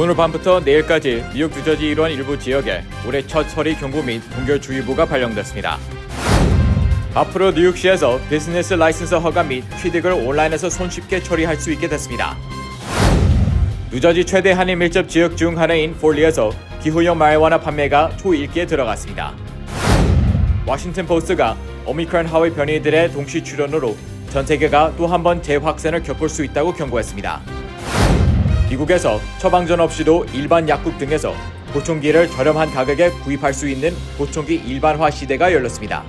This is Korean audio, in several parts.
오늘 밤부터 내일까지 뉴욕 뉴저지 일원 일부 지역에 올해 첫 서리 경고 및 동결주의보가 발령됐습니다. 앞으로 뉴욕시에서 비즈니스 라이센스 허가 및 취득을 온라인에서 손쉽게 처리할 수 있게 됐습니다. 뉴저지 최대 한인 밀접 지역 중 하나인 폴리에서 기후형 마리화나 판매가 초일기에 들어갔습니다. 워싱턴 포스트가 오미크론 하위 변이들의 동시 출현으로 전 세계가 또 한 번 재확산을 겪을 수 있다고 경고했습니다. 미국에서 처방전 없이도 일반 약국 등에서 보청기를 저렴한 가격에 구입할 수 있는 보청기 일반화 시대가 열렸습니다.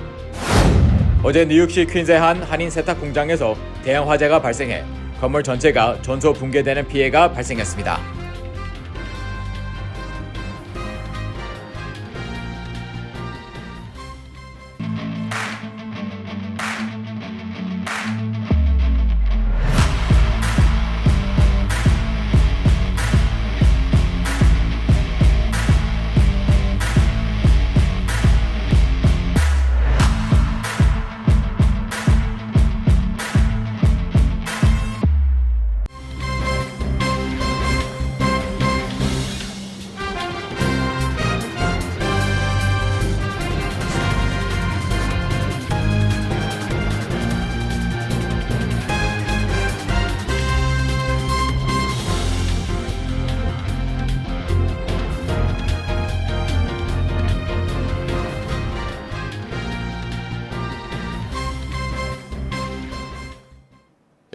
어제 뉴욕시 퀸즈의 한 한인 세탁 공장에서 대형 화재가 발생해 건물 전체가 전소 붕괴되는 피해가 발생했습니다.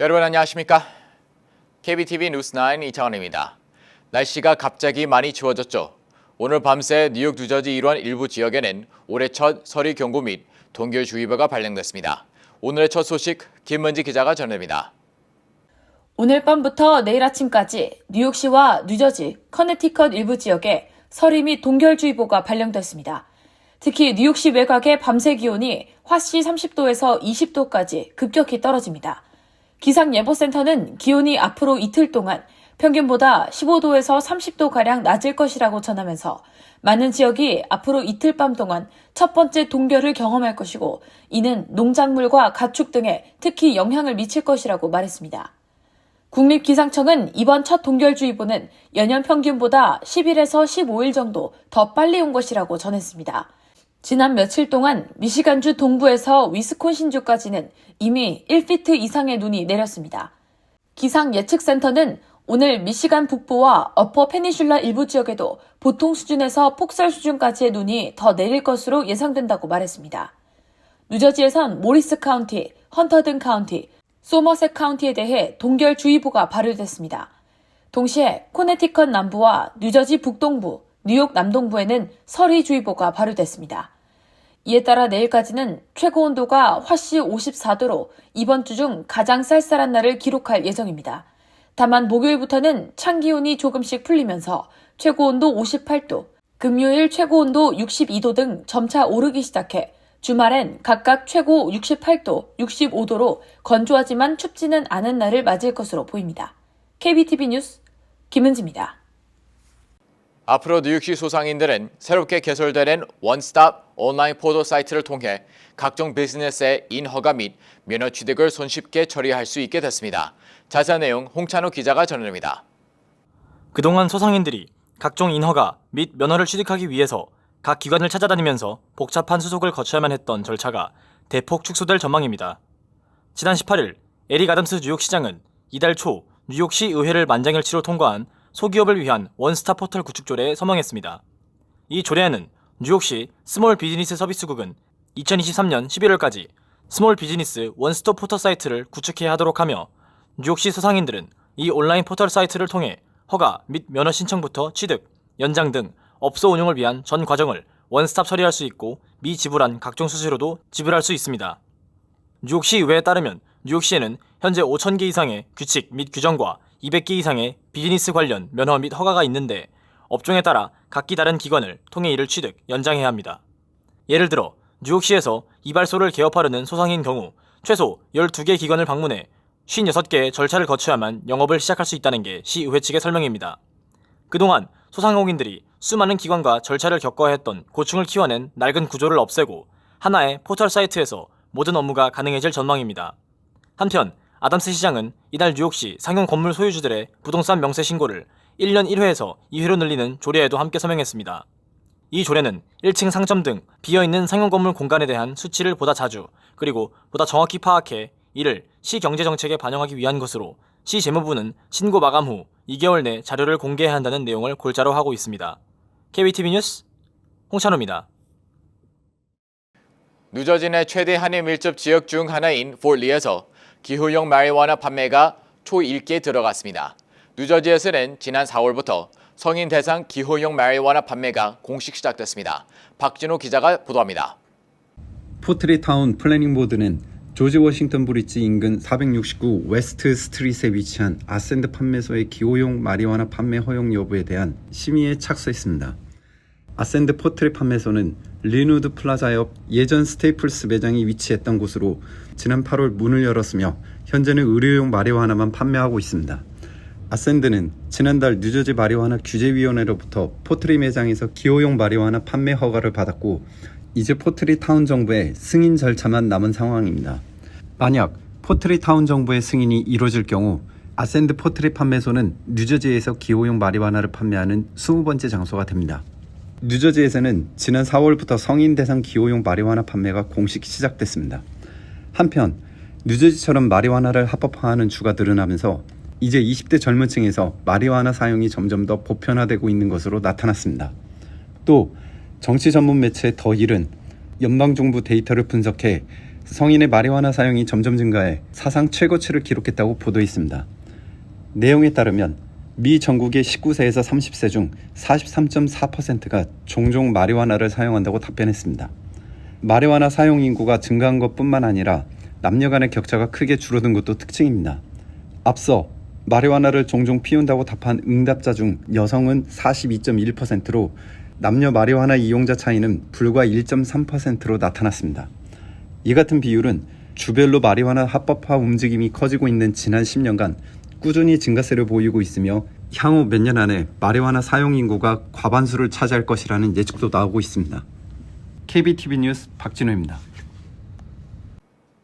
여러분 안녕하십니까? KBTV 뉴스9 이창원입니다. 날씨가 갑자기 많이 추워졌죠. 오늘 밤새 뉴욕 뉴저지 일원 일부 지역에는 올해 첫 서리 경고 및 동결주의보가 발령됐습니다. 오늘의 첫 소식 김문지 기자가 전해드립니다. 오늘 밤부터 내일 아침까지 뉴욕시와 뉴저지, 커네티컷 일부 지역에 서리 및 동결주의보가 발령됐습니다. 특히 뉴욕시 외곽의 밤새 기온이 화씨 30도에서 20도까지 급격히 떨어집니다. 기상예보센터는 기온이 앞으로 이틀 동안 평균보다 15도에서 30도가량 낮을 것이라고 전하면서 많은 지역이 앞으로 이틀 밤 동안 첫 번째 동결을 경험할 것이고 이는 농작물과 가축 등에 특히 영향을 미칠 것이라고 말했습니다. 국립기상청은 이번 첫 동결주의보는 연년 평균보다 10일에서 15일 정도 더 빨리 온 것이라고 전했습니다. 지난 며칠 동안 미시간주 동부에서 위스콘신주까지는 이미 1피트 이상의 눈이 내렸습니다. 기상 예측센터는 오늘 미시간 북부와 어퍼 페니슐라 일부 지역에도 보통 수준에서 폭설 수준까지의 눈이 더 내릴 것으로 예상된다고 말했습니다. 뉴저지에선 모리스 카운티, 헌터든 카운티, 소머셋 카운티에 대해 동결주의보가 발효됐습니다. 동시에 코네티컷 남부와 뉴저지 북동부, 뉴욕 남동부에는 서리주의보가 발효됐습니다. 이에 따라 내일까지는 최고 온도가 화씨 54도로 이번 주 중 가장 쌀쌀한 날을 기록할 예정입니다. 다만 목요일부터는 찬 기온이 조금씩 풀리면서 최고 온도 58도, 금요일 최고 온도 62도 등 점차 오르기 시작해 주말엔 각각 최고 68도, 65도로 건조하지만 춥지는 않은 날을 맞을 것으로 보입니다. KBTV 뉴스 김은지입니다. 앞으로 뉴욕시 소상인들은 새롭게 개설되는 원스톱 온라인 포털 사이트를 통해 각종 비즈니스의 인허가 및 면허 취득을 손쉽게 처리할 수 있게 됐습니다. 자세한 내용 홍찬호 기자가 전해드립니다. 그동안 소상인들이 각종 인허가 및 면허를 취득하기 위해서 각 기관을 찾아다니면서 복잡한 수속을 거쳐야만 했던 절차가 대폭 축소될 전망입니다. 지난 18일 에릭 아담스 뉴욕시장은 이달 초 뉴욕시 의회를 만장일치로 통과한 소기업을 위한 원스톱 포털 구축 조례에 서명했습니다. 이 조례안은 뉴욕시 스몰 비즈니스 서비스국은 2023년 11월까지 스몰 비즈니스 원스톱 포털 사이트를 구축해야 하도록 하며 뉴욕시 소상인들은 이 온라인 포털 사이트를 통해 허가 및 면허 신청부터 취득, 연장 등 업소 운영을 위한 전 과정을 원스톱 처리할 수 있고 미지불한 각종 수수료도 지불할 수 있습니다. 뉴욕시 의회에 따르면 뉴욕시에는 현재 5,000개 이상의 규칙 및 규정과 200개 이상의 비즈니스 관련 면허 및 허가가 있는데 업종에 따라 각기 다른 기관을 통해 이를 취득, 연장해야 합니다. 예를 들어 뉴욕시에서 이발소를 개업하려는 소상인 경우 최소 12개 기관을 방문해 56개의 절차를 거쳐야만 영업을 시작할 수 있다는 게 시의회 측의 설명입니다. 그동안 소상공인들이 수많은 기관과 절차를 겪어야 했던 고충을 키워낸 낡은 구조를 없애고 하나의 포털 사이트에서 모든 업무가 가능해질 전망입니다. 한편 아담스 시장은 이달 뉴욕시 상용 건물 소유주들의 부동산 명세 신고를 1년 1회에서 2회로 늘리는 조례에도 함께 서명했습니다. 이 조례는 1층 상점 등 비어있는 상용 건물 공간에 대한 수치를 보다 자주 그리고 보다 정확히 파악해 이를 시 경제 정책에 반영하기 위한 것으로 시 재무부는 신고 마감 후 2개월 내 자료를 공개해야 한다는 내용을 골자로 하고 있습니다. KBTV 뉴스 홍찬호입니다. 내 최대 한인 밀접 지역 중 하나인 폴리에서 기후용 마리화나 판매가 초일기에 들어갔습니다. 뉴저지에서는 지난 4월부터 성인 대상 기후용 마리화나 판매가 공식 시작됐습니다. 박진호 기자가 보도합니다. 포트리타운 플래닝 보드는 조지 워싱턴 브리지 인근 469 웨스트 스트릿에 위치한 아센드 판매소의 기호용 마리화나 판매 허용 여부에 대한 심의에 착수했습니다. 아센드 포트리 판매소는 리누드 플라자 옆 예전 스테이플스 매장이 위치했던 곳으로 지난 8월 문을 열었으며 현재는 의료용 마리화나만 판매하고 있습니다. 아센드는 지난달 뉴저지 마리화나 규제위원회로부터 포트리 매장에서 기호용 마리화나 판매 허가를 받았고 이제 포트리 타운 정부의 승인 절차만 남은 상황입니다. 만약 포트리 타운 정부의 승인이 이루어질 경우 아센드 포트리 판매소는 뉴저지에서 기호용 마리화나를 판매하는 20번째 장소가 됩니다. 뉴저지에서는 지난 4월부터 성인 대상 기호용 마리화나 판매가 공식 시작됐습니다. 한편 뉴저지처럼 마리화나를 합법화하는 주가 늘어나면서 이제 20대 젊은 층에서 마리화나 사용이 점점 더 보편화되고 있는 것으로 나타났습니다. 또 정치 전문 매체 더 힐은 연방 정부 데이터를 분석해 성인의 마리화나 사용이 점점 증가해 사상 최고치를 기록했다고 보도했습니다. 내용에 따르면 미 전국의 19세에서 30세 중 43.4%가 종종 마리화나를 사용한다고 답변했습니다. 마리화나 사용 인구가 증가한 것뿐만 아니라 남녀 간의 격차가 크게 줄어든 것도 특징입니다. 앞서 마리화나를 종종 피운다고 답한 응답자 중 여성은 42.1%로 남녀 마리화나 이용자 차이는 불과 1.3%로 나타났습니다. 이 같은 비율은 주별로 마리화나 합법화 움직임이 커지고 있는 지난 10년간 꾸준히 증가세를 보이고 있으며 향후 몇 년 안에 마리화나 사용 인구가 과반수를 차지할 것이라는 예측도 나오고 있습니다. KBTV 뉴스 박진호입니다.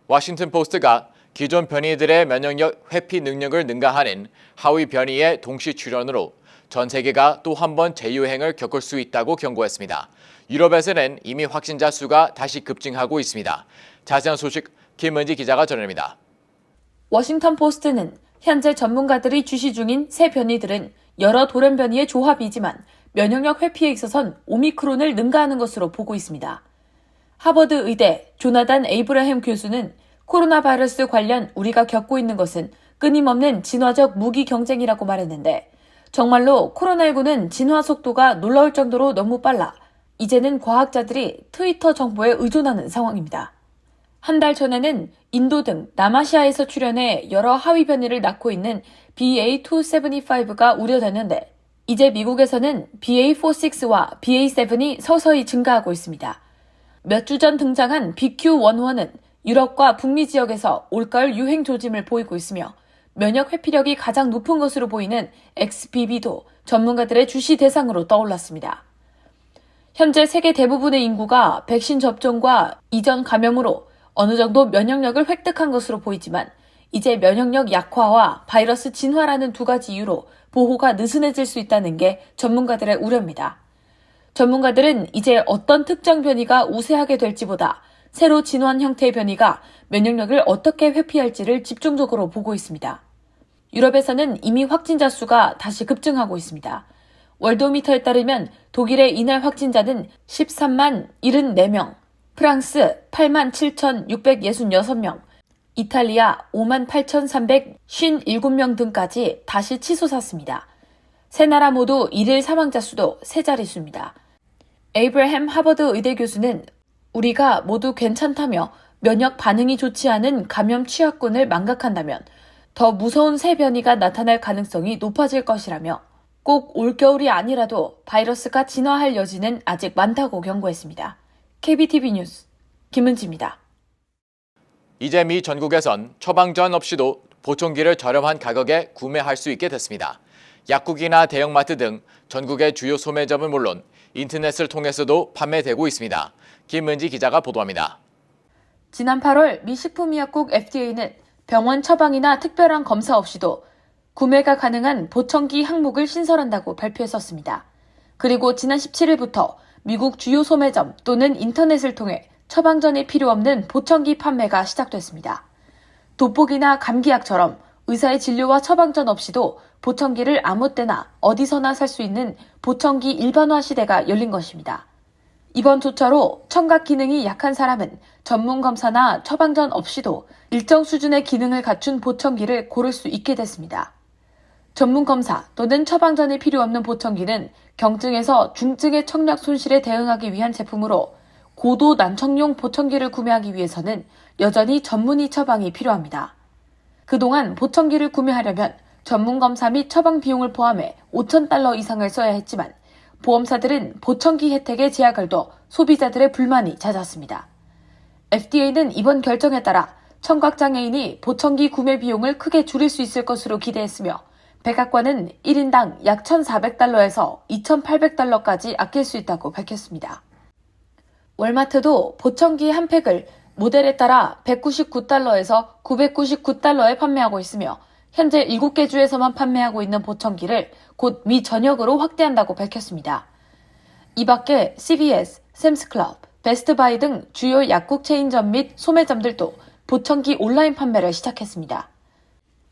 워싱턴 포스트가 기존 변이들의 면역력 회피 능력을 능가하는 하위 변이의 동시 출현으로 전 세계가 또 한 번 재유행을 겪을 수 있다고 경고했습니다. 유럽에서는 이미 확진자 수가 다시 급증하고 있습니다. 자세한 소식 김은지 기자가 전합니다. 워싱턴 포스트는 현재 전문가들이 주시 중인 새 변이들은 여러 돌연 변이의 조합이지만 면역력 회피에 있어선 오미크론을 능가하는 것으로 보고 있습니다. 하버드 의대 조나단 에이브라햄 교수는 코로나 바이러스 관련 우리가 겪고 있는 것은 끊임없는 진화적 무기 경쟁이라고 말했는데 정말로 코로나19는 진화 속도가 놀라울 정도로 너무 빨라 이제는 과학자들이 트위터 정보에 의존하는 상황입니다. 한 달 전에는 인도 등 남아시아에서 출현해 여러 하위 변이를 낳고 있는 BA275가 우려됐는데 이제 미국에서는 BA46와 BA7이 서서히 증가하고 있습니다. 몇 주 전 등장한 BQ11은 유럽과 북미 지역에서 올가을 유행 조짐을 보이고 있으며 면역 회피력이 가장 높은 것으로 보이는 XBB도 전문가들의 주시 대상으로 떠올랐습니다. 현재 세계 대부분의 인구가 백신 접종과 이전 감염으로 어느 정도 면역력을 획득한 것으로 보이지만 이제 면역력 약화와 바이러스 진화라는 두 가지 이유로 보호가 느슨해질 수 있다는 게 전문가들의 우려입니다. 전문가들은 이제 어떤 특정 변이가 우세하게 될지보다 새로 진화한 형태의 변이가 면역력을 어떻게 회피할지를 집중적으로 보고 있습니다. 유럽에서는 이미 확진자 수가 다시 급증하고 있습니다. 월도미터에 따르면 독일의 이날 확진자는 13만 74명, 프랑스 8만 7,666명, 이탈리아 5만 8,357명 등까지 다시 치솟았습니다. 세 나라 모두 일일 사망자 수도 세 자릿수입니다. 에이브라햄 하버드 의대 교수는 우리가 모두 괜찮다며 면역 반응이 좋지 않은 감염 취약군을 망각한다면 더 무서운 새 변이가 나타날 가능성이 높아질 것이라며 꼭 올겨울이 아니라도 바이러스가 진화할 여지는 아직 많다고 경고했습니다. KBTV 뉴스 김은지입니다. 이제 미 전국에선 처방전 없이도 보청기를 저렴한 가격에 구매할 수 있게 됐습니다. 약국이나 대형마트 등 전국의 주요 소매점은 물론 인터넷을 통해서도 판매되고 있습니다. 김은지 기자가 보도합니다. 지난 8월 미 식품의약국 FDA는 병원 처방이나 특별한 검사 없이도 구매가 가능한 보청기 항목을 신설한다고 발표했었습니다. 그리고 지난 17일부터 미국 주요 소매점 또는 인터넷을 통해 처방전이 필요 없는 보청기 판매가 시작됐습니다. 돋보기나 감기약처럼 의사의 진료와 처방전 없이도 보청기를 아무 때나 어디서나 살 수 있는 보청기 일반화 시대가 열린 것입니다. 이번 조처로 청각 기능이 약한 사람은 전문 검사나 처방전 없이도 일정 수준의 기능을 갖춘 보청기를 고를 수 있게 됐습니다. 전문 검사 또는 처방전이 필요 없는 보청기는 경증에서 중증의 청력 손실에 대응하기 위한 제품으로 고도 난청용 보청기를 구매하기 위해서는 여전히 전문의 처방이 필요합니다. 그동안 보청기를 구매하려면 전문 검사 및 처방 비용을 포함해 5,000달러 이상을 써야 했지만 보험사들은 보청기 혜택에 제약을 둬 소비자들의 불만이 잦았습니다. FDA는 이번 결정에 따라 청각장애인이 보청기 구매 비용을 크게 줄일 수 있을 것으로 기대했으며 백악관은 1인당 약 1,400달러에서 2,800달러까지 아낄 수 있다고 밝혔습니다. 월마트도 보청기 한 팩을 모델에 따라 199달러에서 999달러에 판매하고 있으며 현재 7개 주에서만 판매하고 있는 보청기를 곧 미 전역으로 확대한다고 밝혔습니다. 이 밖에 CVS, 샘스클럽, 베스트바이 등 주요 약국 체인점 및 소매점들도 보청기 온라인 판매를 시작했습니다.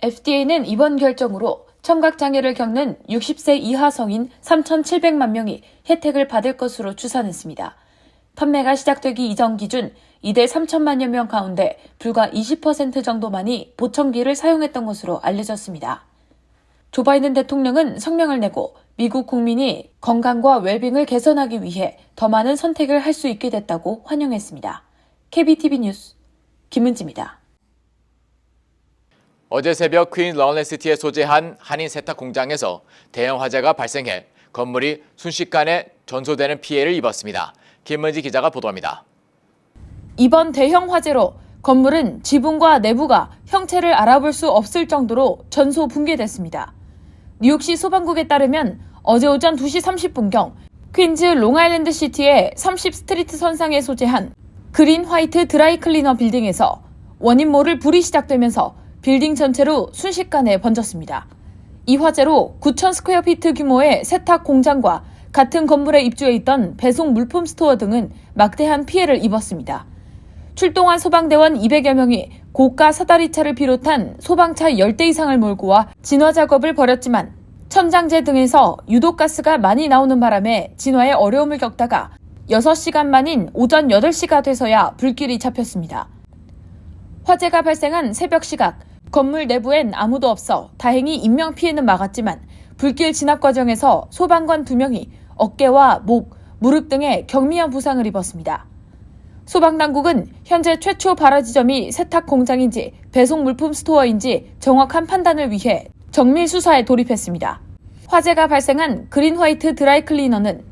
FDA는 이번 결정으로 청각장애를 겪는 60세 이하 성인 3,700만 명이 혜택을 받을 것으로 추산했습니다. 판매가 시작되기 이전 기준 이대 3천만여 명 가운데 불과 20% 정도만이 보청기를 사용했던 것으로 알려졌습니다. 조 바이든 대통령은 성명을 내고 미국 국민이 건강과 웰빙을 개선하기 위해 더 많은 선택을 할 수 있게 됐다고 환영했습니다. KBTV 뉴스 김은지입니다. 어제 새벽 퀸 런레시티에 소재한 한인 세탁 공장에서 대형 화재가 발생해 건물이 순식간에 전소되는 피해를 입었습니다. 김은지 기자가 보도합니다. 이번 대형 화재로 건물은 지붕과 내부가 형체를 알아볼 수 없을 정도로 전소 붕괴됐습니다. 뉴욕시 소방국에 따르면 어제 오전 2시 30분경 퀸즈 롱아일랜드 시티의 30 스트리트 선상에 소재한 그린 화이트 드라이 클리너 빌딩에서 원인 모를 불이 시작되면서 빌딩 전체로 순식간에 번졌습니다. 이 화재로 9천 스퀘어피트 규모의 세탁 공장과 같은 건물에 입주해 있던 배송 물품 스토어 등은 막대한 피해를 입었습니다. 출동한 소방대원 200여 명이 고가 사다리차를 비롯한 소방차 10대 이상을 몰고 와 진화 작업을 벌였지만 천장재 등에서 유독가스가 많이 나오는 바람에 진화에 어려움을 겪다가 6시간 만인 오전 8시가 돼서야 불길이 잡혔습니다. 화재가 발생한 새벽 시각 건물 내부엔 아무도 없어 다행히 인명 피해는 막았지만 불길 진압 과정에서 소방관 2명이 어깨와 목, 무릎 등에 경미한 부상을 입었습니다. 소방당국은 현재 최초 발화 지점이 세탁 공장인지 배송 물품 스토어인지 정확한 판단을 위해 정밀 수사에 돌입했습니다. 화재가 발생한 그린 화이트 드라이 클리너는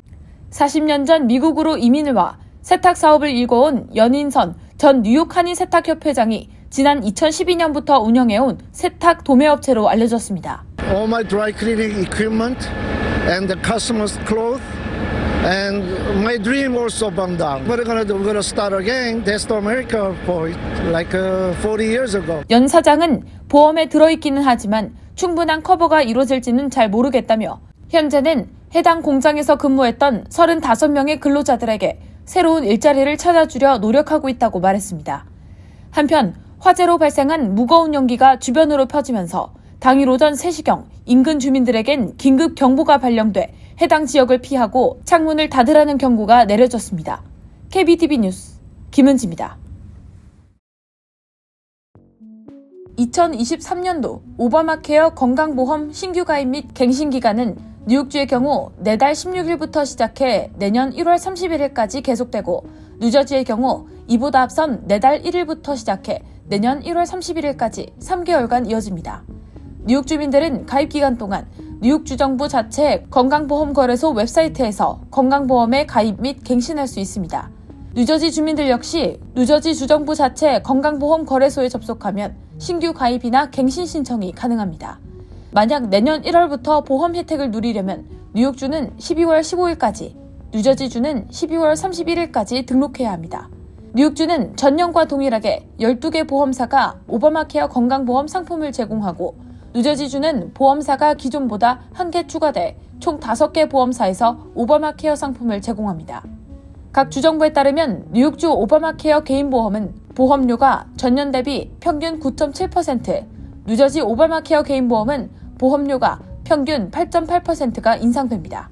40년 전 미국으로 이민을 와 세탁 사업을 일궈온 연인선 전 뉴욕 한인 세탁협회장이 지난 2012년부터 운영해온 세탁 도매업체로 알려졌습니다. all my dry cleaning equipment and the customers' clothes. And my dream also burned down. What are gonna do? We're gonna start again. That's the America for like uh, 40 years ago. 연 사장은 보험에 들어있기는 하지만 충분한 커버가 이루어질지는 잘 모르겠다며 현재는 해당 공장에서 근무했던 35명의 근로자들에게 새로운 일자리를 찾아주려 노력하고 있다고 말했습니다. 한편 화재로 발생한 무거운 연기가 주변으로 퍼지면서 당일 오전 3시경 인근 주민들에겐 긴급 경보가 발령돼 해당 지역을 피하고 창문을 닫으라는 경고가 내려졌습니다. KBTV 뉴스 김은지입니다. 2023년도 오바마 케어 건강보험 신규 가입 및 갱신 기간은 뉴욕주의 경우 내달 16일부터 시작해 내년 1월 31일까지 계속되고 뉴저지의 경우 이보다 앞선 내달 1일부터 시작해 내년 1월 31일까지 3개월간 이어집니다. 뉴욕 주민들은 가입 기간 동안 뉴욕 주정부 자체 건강보험 거래소 웹사이트에서 건강보험에 가입 및 갱신할 수 있습니다. 뉴저지 주민들 역시 뉴저지 주정부 자체 건강보험 거래소에 접속하면 신규 가입이나 갱신 신청이 가능합니다. 만약 내년 1월부터 보험 혜택을 누리려면 뉴욕주는 12월 15일까지, 뉴저지주는 12월 31일까지 등록해야 합니다. 뉴욕주는 전년과 동일하게 12개 보험사가 오바마 케어 건강보험 상품을 제공하고 뉴저지주는 보험사가 기존보다 한개 추가돼 총 5개 보험사에서 오바마 케어 상품을 제공합니다. 각 주정부에 따르면 뉴욕주 오바마 케어 개인 보험은 보험료가 전년 대비 평균 9.7%, 뉴저지 오바마 케어 개인 보험은 보험료가 평균 8.8%가 인상됩니다.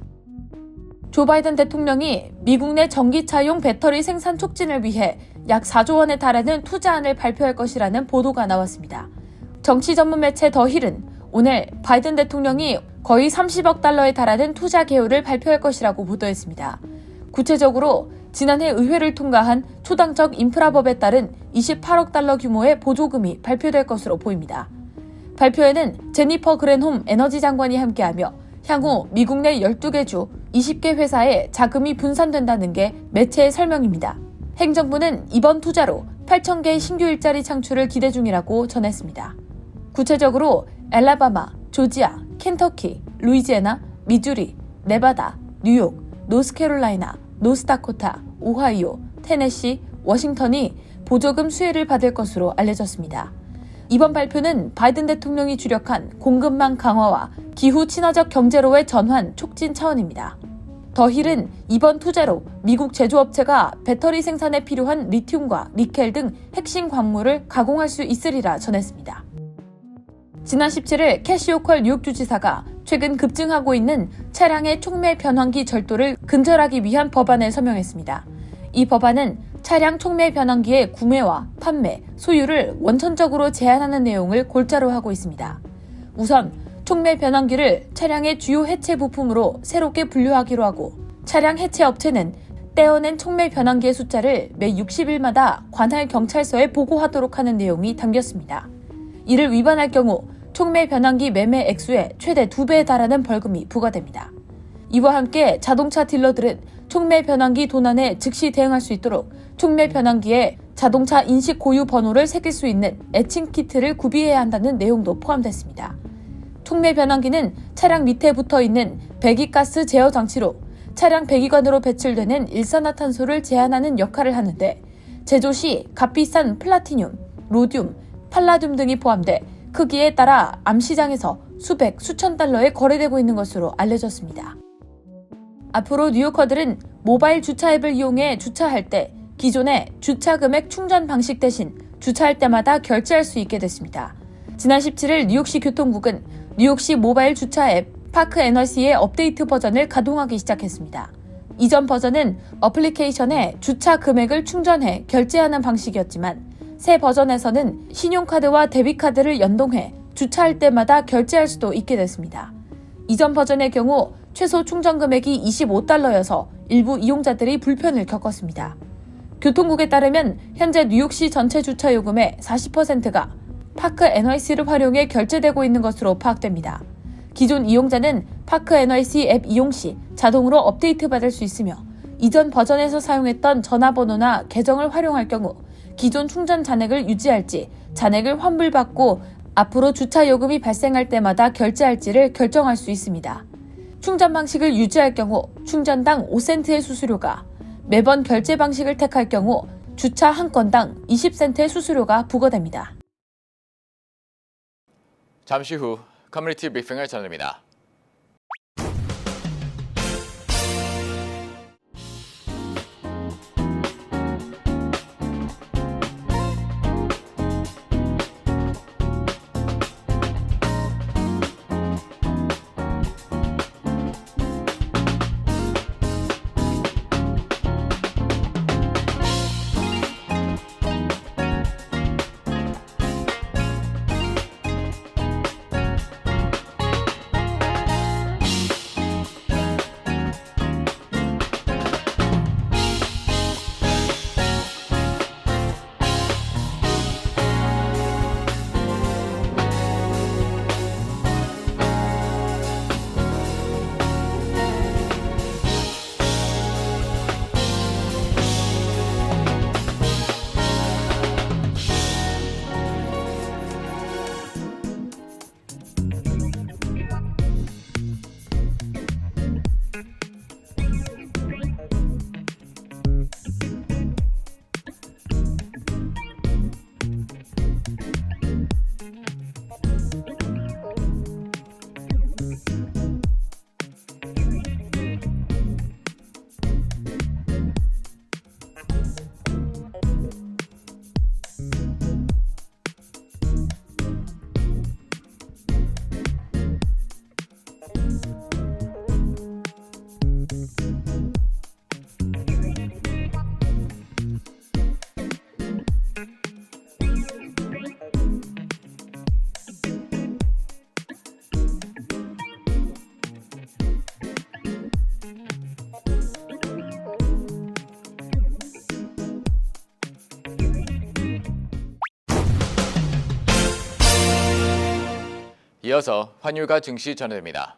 조 바이든 대통령이 미국 내 전기차용 배터리 생산 촉진을 위해 약 4조 원에 달하는 투자안을 발표할 것이라는 보도가 나왔습니다. 정치 전문 매체 더 힐은 오늘 바이든 대통령이 거의 30억 달러에 달하는 투자 계획을 발표할 것이라고 보도했습니다. 구체적으로 지난해 의회를 통과한 초당적 인프라법에 따른 28억 달러 규모의 보조금이 발표될 것으로 보입니다. 발표에는 제니퍼 그랜홈 에너지 장관이 함께하며 향후 미국 내 12개 주 20개 회사에 자금이 분산된다는 게 매체의 설명입니다. 행정부는 이번 투자로 8,000개의 신규 일자리 창출을 기대 중이라고 전했습니다. 구체적으로 엘라바마, 조지아, 켄터키, 루이지애나, 미주리, 네바다, 뉴욕, 노스캐롤라이나, 노스다코타, 오하이오, 테네시, 워싱턴이 보조금 수혜를 받을 것으로 알려졌습니다. 이번 발표는 바이든 대통령이 주력한 공급망 강화와 기후 친화적 경제로의 전환 촉진 차원입니다. 더 힐은 이번 투자로 미국 제조업체가 배터리 생산에 필요한 리튬과 니켈 등 핵심 광물을 가공할 수 있으리라 전했습니다. 지난 17일 캐시오컬 뉴욕 주지사가 최근 급증하고 있는 차량의 촉매 변환기 절도를 근절하기 위한 법안을 서명했습니다. 이 법안은 차량 촉매 변환기의 구매와 판매, 소유를 원천적으로 제한하는 내용을 골자로 하고 있습니다. 우선 촉매 변환기를 차량의 주요 해체 부품으로 새롭게 분류하기로 하고 차량 해체 업체는 떼어낸 촉매 변환기의 숫자를 매 60일마다 관할 경찰서에 보고하도록 하는 내용이 담겼습니다. 이를 위반할 경우 촉매 변환기 매매 액수의 최대 2배에 달하는 벌금이 부과됩니다. 이와 함께 자동차 딜러들은 촉매 변환기 도난에 즉시 대응할 수 있도록 촉매 변환기에 자동차 인식 고유 번호를 새길 수 있는 애칭 키트를 구비해야 한다는 내용도 포함됐습니다. 촉매 변환기는 차량 밑에 붙어 있는 배기가스 제어 장치로 차량 배기관으로 배출되는 일산화탄소를 제한하는 역할을 하는데 제조 시 값비싼 플라티늄, 로듐, 팔라듐 등이 포함돼 크기에 따라 암시장에서 수백, 수천 달러에 거래되고 있는 것으로 알려졌습니다. 앞으로 뉴요커들은 모바일 주차 앱을 이용해 주차할 때 기존의 주차 금액 충전 방식 대신 주차할 때마다 결제할 수 있게 됐습니다. 지난 17일 뉴욕시 교통국은 뉴욕시 모바일 주차 앱 파크 에너시의 업데이트 버전을 가동하기 시작했습니다. 이전 버전은 어플리케이션에 주차 금액을 충전해 결제하는 방식이었지만 새 버전에서는 신용카드와 데비카드를 연동해 주차할 때마다 결제할 수도 있게 됐습니다. 이전 버전의 경우 최소 충전 금액이 25달러여서 일부 이용자들이 불편을 겪었습니다. 교통국에 따르면 현재 뉴욕시 전체 주차 요금의 40%가 파크 NYC를 활용해 결제되고 있는 것으로 파악됩니다. 기존 이용자는 파크 NYC 앱 이용 시 자동으로 업데이트 받을 수 있으며 이전 버전에서 사용했던 전화번호나 계정을 활용할 경우 기존 충전 잔액을 유지할지 잔액을 환불받고 앞으로 주차 요금이 발생할 때마다 결제할지를 결정할 수 있습니다. 충전 방식을 유지할 경우 충전당 5센트의 수수료가 매번 결제 방식을 택할 경우 주차 한 건당 20센트의 수수료가 부과됩니다. 잠시 후 커뮤니티 브리핑을 전합니다. 이어서 환율과 증시 전해드립니다.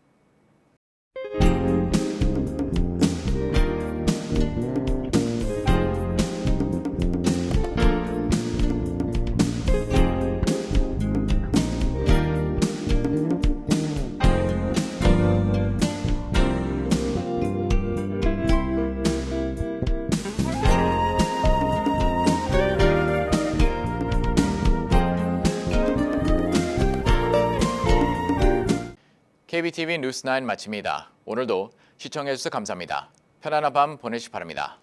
KBTV 뉴스9 마칩니다. 오늘도 시청해주셔서 감사합니다. 편안한 밤 보내시기 바랍니다.